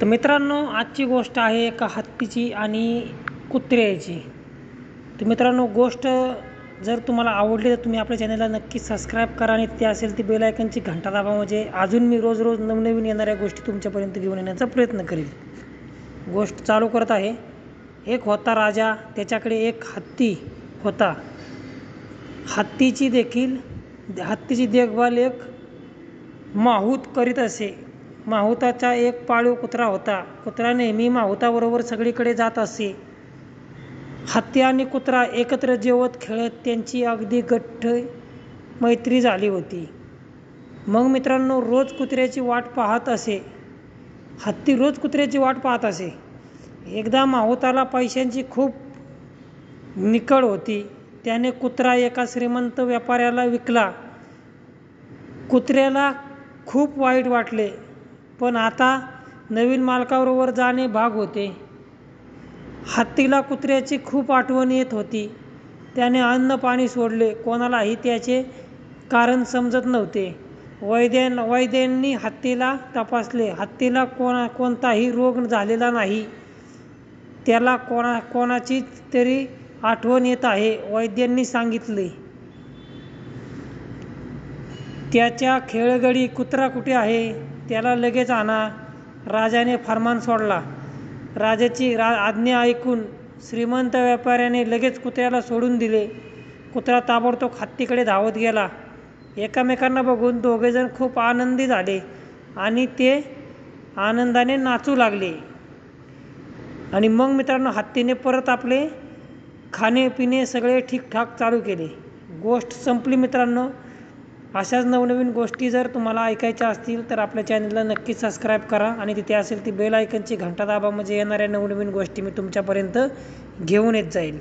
तर मित्रांनो आजची गोष्ट आहे एका हत्तीची आणि कुत्र्याची. तर मित्रांनो गोष्ट जर तुम्हाला आवडली तर तुम्ही आपल्या चॅनलला नक्की सबस्क्राईब करा आणि ते असेल ती बेल आयकनची घंटा दाबा म्हणजे अजून मी रोज रोज नवनवीन येणाऱ्या गोष्टी तुमच्यापर्यंत घेऊन येण्याचा प्रयत्न करेल गोष्ट चालू करत आहे. एक होता राजा त्याच्याकडे एक हत्ती होता. हत्तीची देखील हत्तीची देखभाल एक माहूत करीत असे. माहुताचा एक पाळीव कुत्रा होता. कुत्रा नेहमी माहुताबरोबर सगळीकडे जात असे. हत्ती आणि कुत्रा एकत्र जेवत खेळत त्यांची अगदी घट्ट मैत्री झाली होती. मग मित्रांनो रोज कुत्र्याची वाट पाहत असे. हत्ती रोज कुत्र्याची वाट पाहत असे. एकदा माहुताला पैशांची खूप निकळ होती. त्याने कुत्रा एका श्रीमंत व्यापाऱ्याला विकला. कुत्र्याला खूप वाईट वाटले. पण आता नवीन मालकाबरोबर जाणे भाग होते. हत्तीला कुत्र्याची खूप आठवण येत होती. त्याने अन्न पाणी सोडले. कोणालाही त्याचे कारण समजत नव्हते. वैद्यां वैद्यांनी हत्तीला तपासले. हत्तीला कोणा कोणताही रोग झालेला नाही. त्याला कोणा कोणाची तरी आठवण येत आहे वैद्यांनी सांगितले. त्याच्या खेळगडी कुत्रा कुठे आहे? त्याला लगेच आणा. राजाने फरमान सोडला. राजाची रा आज्ञा ऐकून श्रीमंत व्यापाऱ्याने लगेच कुत्र्याला सोडून दिले. कुत्रा ताबडतोब हत्तीकडे धावत गेला. एकामेकांना बघून दोघेजण खूप आनंदी झाले आणि ते आनंदाने नाचू लागले. आणि मग मित्रांनो हत्तीने परत आपले खाणे पिणे सगळे ठीकठाक चालू केले. गोष्ट संपली मित्रांनो. अशाच नवनवीन गोष्टी जर तुम्हाला ऐकायच्या असतील तर आपल्या चॅनलला नक्कीच सबस्क्राईब करा आणि तिथे असेल ती बेल आयकनची घंटा दाबा म्हणजे येणाऱ्या नवनवीन गोष्टी मी तुमच्यापर्यंत घेऊन येत जाईल